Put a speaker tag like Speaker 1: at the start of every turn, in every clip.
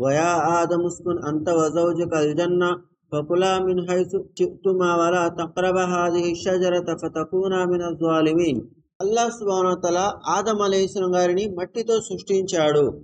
Speaker 1: Via ఆదముస్కున్ అంత వజౌజు అల్జన్న ఫకులా మిన్ highs చిక్తుమా వలా తక్రబ హాదిహి షజరత ఫతకూనా మిన జ్వాలిమీన్. Allah సుబానతల తల ఆదం గారిని మట్టితో సృష్టించాడు.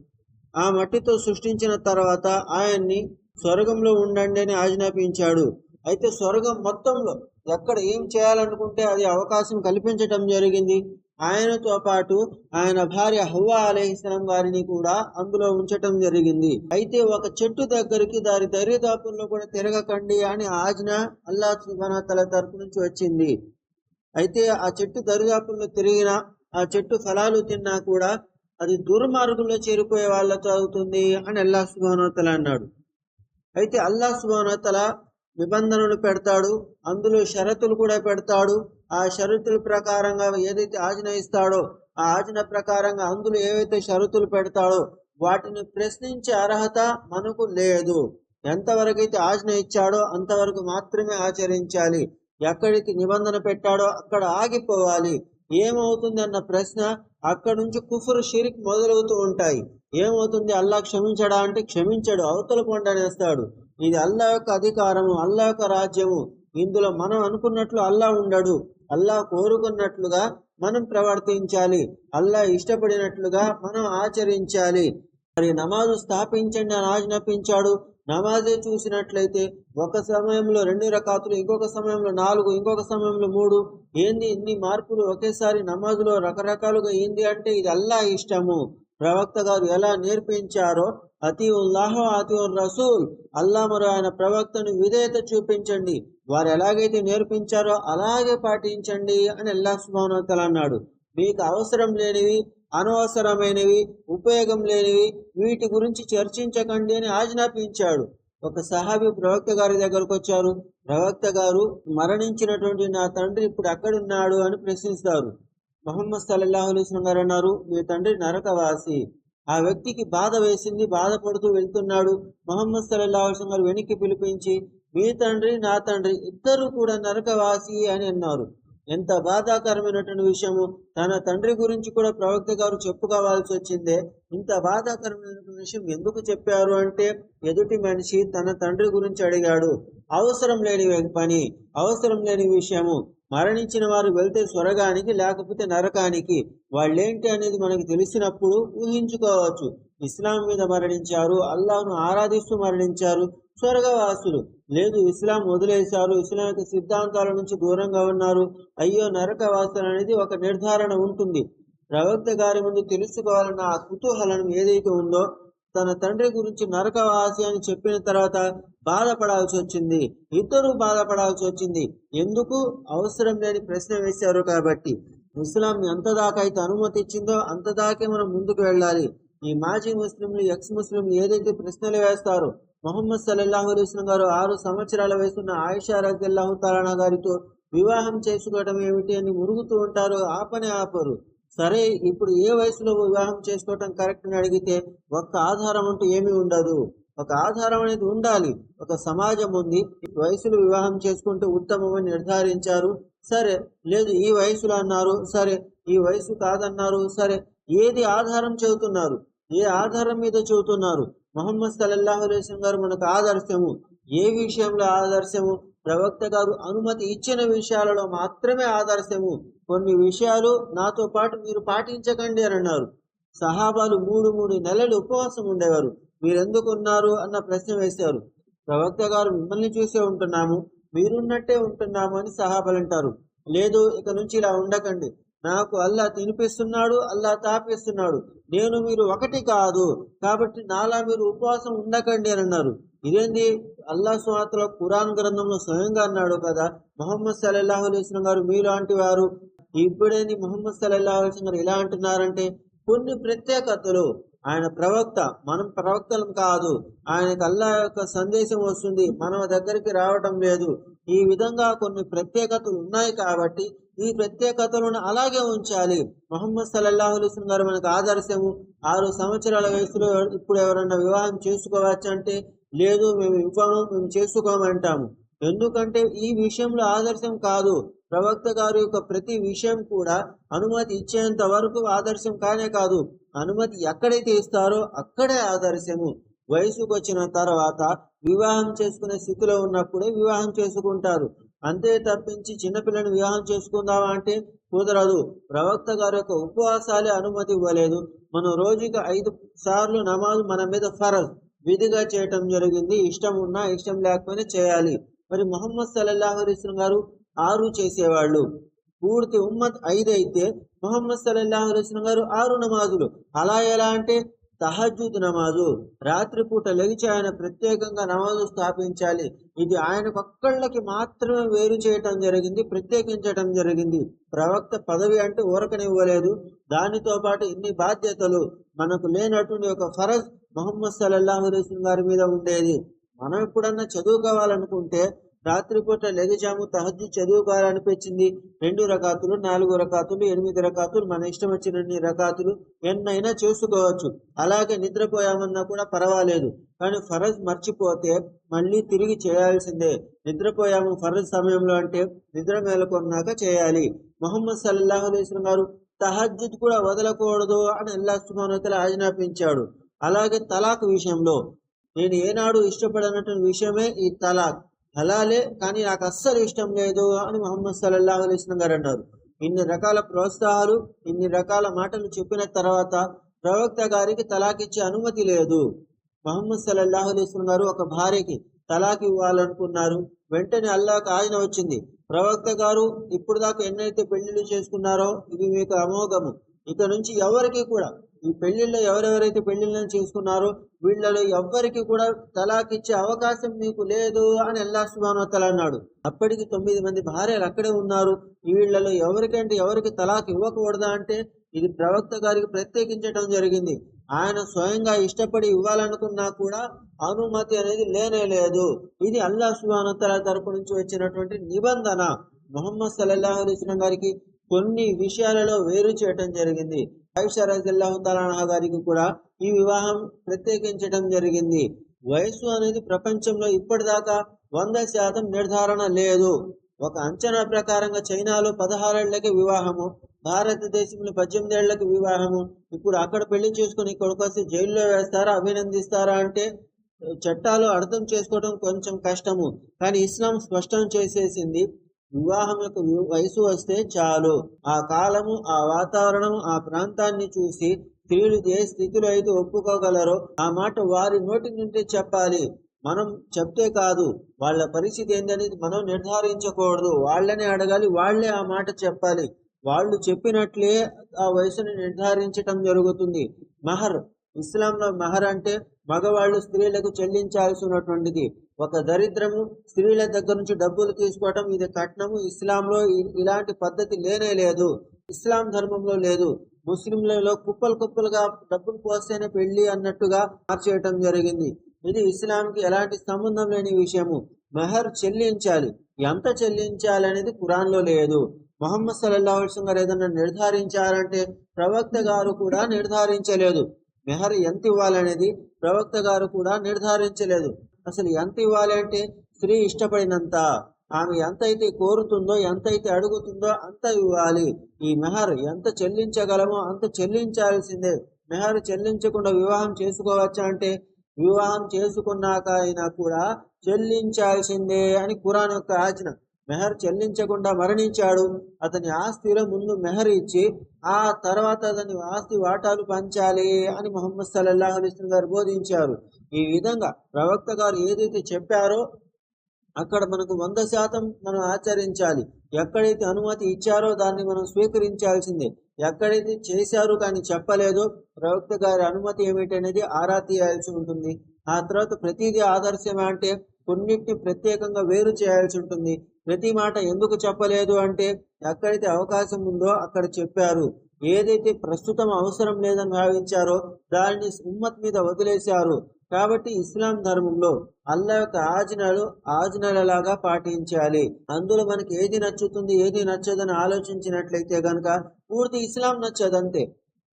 Speaker 1: ఆ మట్టితో సృష్టించిన తర్వాత ఆయన్ని స్వర్గంలో ఉండండి అని ఆజ్ఞాపించాడు. అయితే స్వర్గం మొత్తంలో ఎక్కడ ఏం చేయాలనుకుంటే అది అవకాశం కల్పించటం జరిగింది. ఆయనతో పాటు ఆయన భార్య హవ్వా అలహిస్లాం గారిని కూడా అందులో ఉంచటం జరిగింది. అయితే ఒక చెట్టు దగ్గరికి దారి దరిదాపుల్లో కూడా తిరగకండి అని ఆజ్ఞ అల్లా సుబానతల తరపు నుంచి వచ్చింది. అయితే ఆ చెట్టు దరిదాపుల్లో తిరిగిన ఆ చెట్టు ఫలాలు తిన్నా కూడా అది దుర్మార్గంలో చేరిపోయే వాళ్ళతో అవుతుంది అని అల్లా సుబానోతల అన్నాడు. అయితే అల్లా సుబానోతల నిబంధనలు పెడతాడు అందులో షరతులు కూడా పెడతాడు ఆ షరతుల ప్రకారంగా ఏదైతే ఆజ్ఞ ఇస్తాడో ఆ ఆజ్ఞ ప్రకారంగా అందులో ఏవైతే షరతులు పెడతాడో వాటిని ప్రశ్నించే అర్హత మనకు లేదు. ఎంతవరకైతే ఆజ్ఞ ఇచ్చాడో అంతవరకు మాత్రమే ఆచరించాలి. ఎక్కడికి నిబంధన పెట్టాడో అక్కడ ఆగిపోవాలి. ఏమవుతుంది అన్న ప్రశ్న అక్కడ నుంచి కుఫురు షిరిక్ మొదలవుతూ ఉంటాయి. ఏమవుతుంది? అల్లా క్షమించడా అంటే క్షమించడు. అవతల కొండనేస్తాడు ఇది అల్లా యొక్క అధికారము అల్లా యొక్క రాజ్యము. ఇందులో మనం అనుకున్నట్లు అల్లా ఉండడు. అల్లా కోరుకున్నట్లుగా మనం ప్రవర్తించాలి. అల్లా ఇష్టపడినట్లుగా మనం ఆచరించాలి. మరి నమాజు స్థాపించండి అని ఆజ్ఞాపించాడు. నమాజే చూసినట్లయితే ఒక సమయంలో రెండు రకాతులు ఇంకొక సమయంలో నాలుగు ఇంకొక సమయంలో మూడు. ఏంది ఇన్ని మార్పులు? ఒకేసారి నమాజులో రకరకాలుగా ఏంది అంటే ఇది అల్లా ఇష్టము. ప్రవక్త గారు ఎలా నేర్పించారో అతి ఉల్లాహ అతి రసూల్ అల్లా మరో ఆయన ప్రవక్తను విధేయత చూపించండి. వారు ఎలాగైతే నేర్పించారో అలాగే పాటించండి అని అల్లా సుభానోతల అన్నాడు. మీకు అవసరం లేనివి అనవసరమైనవి ఉపయోగం లేనివి వీటి గురించి చర్చించకండి అని ఆజ్ఞాపించాడు. ఒక సహాబి ప్రవక్త గారి దగ్గరకు వచ్చారు. ప్రవక్త గారు మరణించినటువంటి నా తండ్రి ఇప్పుడు ఎక్కడున్నాడు? అని ప్రశ్నిస్తారు. మొహమ్మద్ సల్లల్లాహు అలైస్లం గారు అన్నారు మీ తండ్రి నరకవాసి. ఆ వ్యక్తికి బాధ వేసింది బాధపడుతూ వెళ్తున్నాడు. మొహమ్మద్ సల్లల్లాహు అలైస్లం గారు వెనక్కి పిలిపించి మీ తండ్రి నా తండ్రి ఇద్దరు కూడా నరకవాసి అని అన్నారు. ఎంత బాధాకరమైనటువంటి విషయము. తన తండ్రి గురించి కూడా ప్రవక్త గారు చెప్పుకోవాల్సి వచ్చిందే. ఇంత బాధాకరమైనటువంటి విషయం ఎందుకు చెప్పారు అంటే ఎదుటి మనిషి తన తండ్రి గురించి అడిగాడు. అవసరం లేని పని అవసరం లేని విషయము. మరణించిన వారు వెళ్తే స్వర్గానికి లేకపోతే నరకానికి. వాళ్ళేంటి అనేది మనకు తెలిసినప్పుడు ఊహించుకోవచ్చు. ఇస్లాం మీద మరణించారు అల్లాహ్ను ఆరాధిస్తూ మరణించారు. స్వర్గవాసులు లేదు ఇస్లాం వదిలేశారు ఇస్లాం యొక్క సిద్ధాంతాల నుంచి దూరంగా ఉన్నారు. అయ్యో నరకవాసులు అనేది ఒక నిర్ధారణ ఉంటుంది. ప్రవక్త గారి ముందు తెలుసుకోవాలన్న ఆ కుతూహలం ఏదైతే ఉందో తన తండ్రి గురించి నరకవాసి అని చెప్పిన తర్వాత బాధపడాల్సి వచ్చింది. ఇద్దరు బాధపడాల్సి వచ్చింది. ఎందుకు? అవసరం లేని ప్రశ్న వేశారు కాబట్టి. ఇస్లాం ఎంత దాకా అయితే అనుమతి ఇచ్చిందో అంత దాకే మనం ముందుకు వెళ్ళాలి. ఈ మాజీ ముస్లింలు ఎక్స్ ముస్లింలు ఏదైతే ప్రశ్నలు వేస్తారో మొహమ్మద్ సల్లల్లాహు అలైస్లం గారు ఆరు సంవత్సరాల వయసున్న ఆయిషా రజల్లాహు తలానా గారితో వివాహం చేసుకోవడం ఏమిటి అని మురుగుతూ ఉంటారు ఆపనే ఆపరు. సరే ఇప్పుడు ఏ వయసులో వివాహం చేసుకోవటం కరెక్ట్ అని అడిగితే ఒక్క ఆధారం అంటూ ఏమీ ఉండదు. ఒక ఆధారం అనేది ఉండాలి. ఒక సమాజం ఉంది. వయసులో వివాహం చేసుకుంటే ఉత్తమమని నిర్ధారించారు. సరే లేదు ఈ వయసులో అన్నారు. సరే ఈ వయసు కాదన్నారు. సరే ఏది ఆధారం చెబుతున్నారు? ఏ ఆధారం మీద చెబుతున్నారు? మొహమ్మద్ సల్లల్లాహు అలైస్లం గారు మనకు ఆదర్శము. ఏ విషయంలో ఆదర్శము? ప్రవక్త గారు అనుమతి ఇచ్చిన విషయాలలో మాత్రమే ఆదర్శము. కొన్ని విషయాలు నాతో పాటు మీరు పాటించకండి అని అన్నారు. సహాబాలు మూడు మూడు నెలలు ఉపవాసం ఉండేవారు. మీరెందుకు ఉన్నారు అన్న ప్రశ్న వేశారు. ప్రవక్త గారు మిమ్మల్ని చూసే ఉంటున్నాము. మీరున్నట్టే ఉంటున్నాము అని సహాబాలు అంటారు. లేదు ఇక నుంచి ఇలా ఉండకండి. నాకు అల్లా తినిపిస్తున్నాడు అల్లా తాపిస్తున్నాడు. నేను మీరు ఒకటి కాదు కాబట్టి నాలా మీరు ఉపవాసం ఉండకండి అని అన్నారు. ఇదేంది? అల్లా స్వాతల ఖురాన్ గ్రంథంలో స్వయంగా అన్నాడు కదా మొహమ్మద్ సల్లల్లాహు అలైస్లం గారు మీలాంటి వారు. ఇప్పుడేంది మొహమ్మద్ సల్లల్లాహు అలైస్లం గారు ఎలా అంటున్నారంటే కొన్ని ప్రత్యేకతలు. ఆయన ప్రవక్త మనం ప్రవక్తలం కాదు. ఆయనకు అల్లా యొక్క సందేశం వస్తుంది మన దగ్గరికి రావటం లేదు. ఈ విధంగా కొన్ని ప్రత్యేకతలు ఉన్నాయి కాబట్టి ఈ ప్రత్యేకతలను అలాగే ఉంచాలి. మొహమ్మద్ సల్లల్లాహు గారు మనకు ఆదర్శము. ఆరు సంవత్సరాల వయసులో ఇప్పుడు ఎవరన్నా వివాహం చేసుకోవచ్చు అంటే లేదు మేము ఇవ్వము మేము చేసుకోమంటాము. ఎందుకంటే ఈ విషయంలో ఆదర్శం కాదు. ప్రవక్త గారి యొక్క ప్రతి విషయం కూడా అనుమతి ఇచ్చేంత వరకు ఆదర్శం కానే కాదు. అనుమతి ఎక్కడైతే ఇస్తారో అక్కడే ఆదర్శము. వయసుకు వచ్చిన తర్వాత వివాహం చేసుకునే స్థితిలో ఉన్నప్పుడే వివాహం చేసుకుంటారు. అంతే తప్పించి చిన్నపిల్లని వివాహం చేసుకుందామా అంటే కుదరదు. ప్రవక్త గారి యొక్క ఉపవాసాలే అనుమతి ఇవ్వలేదు. మనం రోజుకి ఐదు సార్లు నమాజ్ మన మీద ఫరజ్. విధిగా చేయటం జరిగింది. ఇష్టం ఉన్నా ఇష్టం లేకపోయినా చేయాలి. మరి మొహమ్మద్ సల్లల్లాహు గారు ఆరు చేసేవాళ్ళు. పూర్తి ఉమ్మత్ ఐదు అయితే మొహమ్మద్ సల్లల్లాహు గారు ఆరు నమాజులు. అలా ఎలా అంటే తహజూద్ నమాజు. రాత్రిపూట లెగిచి ఆయన ప్రత్యేకంగా నమాజు స్థాపించాలి. ఇది ఆయనకు ఒక్కళ్ళకి మాత్రమే వేరు చేయటం జరిగింది ప్రత్యేకించటం జరిగింది. ప్రవక్త పదవి అంటే ఊరకనివ్వలేదు. దానితో పాటు ఇన్ని బాధ్యతలు మనకు లేనటువంటి ఒక ఫరజ్ మొహమ్మద్ సల్లల్లాహు అలైహి గారి మీద ఉండేది. మనం ఎప్పుడన్నా చదువుకోవాలనుకుంటే రాత్రిపూట లెగజాము తహజ్జు చదువుకోవాలనిపించింది రెండు రకాతులు నాలుగు రకాతులు ఎనిమిది రకాతులు మన ఇష్టం వచ్చినన్ని రకాతులు ఎన్నైనా చేసుకోవచ్చు. అలాగే నిద్రపోయామన్నా కూడా పర్వాలేదు. కానీ ఫరజ్ మర్చిపోతే మళ్ళీ తిరిగి చేయాల్సిందే. నిద్రపోయాము ఫరజ్ సమయంలో అంటే నిద్ర మేలుకొన్నాక చేయాలి. మొహమ్మద్ సల్లాహు అలైస్లం గారు తహజ్జుద్ కూడా వదలకూడదు అని అల్లా సుమానతల ఆజ్ఞాపించాడు. అలాగే తలాక్ విషయంలో నేను ఏనాడు ఇష్టపడనటువంటి విషయమే ఈ తలాక్. హలాలే కానీ నాకు అస్సలు ఇష్టం లేదు అని మొహమ్మద్ సల్లల్లాహు అలీస్లం గారు అన్నారు. ఇన్ని రకాల ప్రోత్సాహాలు ఇన్ని రకాల మాటలు చెప్పిన తర్వాత ప్రవక్త గారికి తలాకిచ్చే అనుమతి లేదు. మహమ్మద్ సల్లల్లాహు అలీస్లం గారు ఒక భార్యకి తలాకి ఇవ్వాలనుకున్నారు. వెంటనే అల్లాహకు ఆయన వచ్చింది. ప్రవక్త గారు ఇప్పుడు దాకా ఎన్నైతే పెళ్ళిళ్ళు చేసుకున్నారో ఇవి మీకు అమోఘము. ఇక నుంచి ఎవరికి కూడా ఈ పెళ్ళిళ్ళు ఎవరెవరైతే పెళ్ళిళ్ళని చేసుకున్నారో వీళ్ళలో ఎవ్వరికి కూడా తలాక్ ఇచ్చే అవకాశం మీకు లేదు అని అల్లా సుబానోతల అన్నాడు. అప్పటికి తొమ్మిది మంది భార్యలు అక్కడే ఉన్నారు. వీళ్ళలో ఎవరికంటే ఎవరికి తలాక్ ఇవ్వకూడదా అంటే ఇది ప్రవక్త గారికి ప్రత్యేకించడం జరిగింది. ఆయన స్వయంగా ఇష్టపడి ఇవ్వాలనుకున్నా కూడా అనుమతి అనేది లేనే లేదు. ఇది అల్లా సుబానోతల తరపు నుంచి వచ్చినటువంటి నిబంధన. మొహమ్మద్ సల్లాహ్ అలీస్లం గారికి కొన్ని విషయాలలో వేరు చేయటం జరిగింది. ఆయిషా రజల్లాహు తాలాహ గారికి కూడా ఈ వివాహం ప్రత్యేకించడం జరిగింది. వయస్సు అనేది ప్రపంచంలో ఇప్పటిదాకా వంద శాతం నిర్ధారణ లేదు. ఒక అంచనా ప్రకారంగా చైనాలో పదహారేళ్ళకి వివాహము భారతదేశంలో పద్దెనిమిది ఏళ్ళకి వివాహము ఇప్పుడు అక్కడ పెళ్ళి చేసుకుని ఇక్కడికి జైల్లో వేస్తారా అభినందిస్తారా అంటే చట్టాలు అర్థం చేసుకోవడం కొంచెం కష్టము. కానీ ఇస్లాం స్పష్టం చేసేసింది వివాహం యొక్క వయసు వస్తే చాలు. ఆ కాలము ఆ వాతావరణం ఆ ప్రాంతాన్ని చూసి స్త్రీలు ఏ స్థితిలో అయితే ఒప్పుకోగలరో ఆ మాట వారి నోటి నుండి చెప్పాలి. మనం చెప్తే కాదు వాళ్ళ పరిస్థితి ఏంటనేది మనం నిర్ధారించకూడదు. వాళ్ళని అడగాలి వాళ్ళే ఆ మాట చెప్పాలి. వాళ్ళు చెప్పినట్లే ఆ వయసుని నిర్ధారించటం జరుగుతుంది. మహర్ ఇస్లాంలో మహర్ అంటే మగవాళ్ళు స్త్రీలకు చెల్లించాల్సినటువంటిది. ఒక దరిద్రము స్త్రీల దగ్గర నుంచి డబ్బులు తీసుకోవటం ఇది కట్నము. ఇస్లాంలో ఇలాంటి పద్ధతి లేనే లేదు. ఇస్లాం ధర్మంలో లేదు. ముస్లింలలో కుప్పలు కుప్పలుగా డబ్బులు పోస్తేనే పెళ్ళి అన్నట్టుగా మార్చేయటం జరిగింది. ఇది ఇస్లాంకి ఎలాంటి సంబంధం లేని విషయము. మెహర్ చెల్లించాలి. ఎంత చెల్లించాలి అనేది కురాన్లో లేదు. మొహమ్మద్ సల్లాహం గారు ఏదన్నా నిర్ధారించారంటే ప్రవక్త గారు కూడా నిర్ధారించలేదు. మెహర్ ఎంత ఇవ్వాలనేది ప్రవక్త గారు కూడా నిర్ధారించలేదు. అసలు ఎంత ఇవ్వాలి అంటే స్త్రీ ఇష్టపడినంత ఆమె ఎంతైతే కోరుతుందో ఎంతైతే అడుగుతుందో అంత ఇవ్వాలి. ఈ మెహర్ ఎంత చెల్లించగలమో అంత చెల్లించాల్సిందే. మెహర్ చెల్లించకుండా వివాహం చేసుకోవచ్చా అంటే వివాహం చేసుకున్నాక అయినా కూడా చెల్లించాల్సిందే అని కురాన్ యొక్క ఆచన మెహర్ చెల్లించకుండా మరణించాడు. అతని ఆస్తిలో ముందు మెహర్ ఇచ్చి ఆ తర్వాత అతని ఆస్తి వాటాలు పంచాలి అని మొహమ్మద్ సల్లాహ్ అలిస్లం గారు బోధించారు. ఈ విధంగా ప్రవక్త గారు ఏదైతే చెప్పారో అక్కడ మనకు వంద శాతం మనం ఆచరించాలి. ఎక్కడైతే అనుమతి ఇచ్చారో దాన్ని మనం స్వీకరించాల్సిందే. ఎక్కడైతే చేశారు కానీ చెప్పలేదో ప్రవక్త గారి అనుమతి ఏమిటనేది ఆరా తీయాల్సి ఉంటుంది. ఆ తర్వాత ప్రతిదీ ఆదర్శం అంటే కొన్నిటిని ప్రత్యేకంగా వేరు చేయాల్సి ఉంటుంది. ప్రతి మాట ఎందుకు చెప్పలేదు అంటే ఎక్కడైతే అవకాశం ఉందో అక్కడ చెప్పారు. ఏదైతే ప్రస్తుతం అవసరం లేదని భావించారో దానిని ఉమ్మత్ మీద వదిలేశారు. కాబట్టి ఇస్లాం ధర్మంలో అల్లా యొక్క ఆజ్ఞలు ఆజ్ఞలలాగా పాటించాలి. అందులో మనకి ఏది నచ్చుతుంది ఏది నచ్చదని ఆలోచించినట్లయితే గనక పూర్తి ఇస్లాం నచ్చదంతే.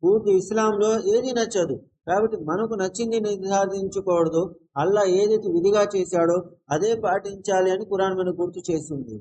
Speaker 1: పూర్తి ఇస్లాంలో ఏది నచ్చదు. కాబట్టి మనకు నచ్చింది నిర్ధారించకూడదు. అల్లా ఏదైతే విధిగా చేశాడో అదే పాటించాలి అని కురాన్ మనకు గుర్తు చేసింది.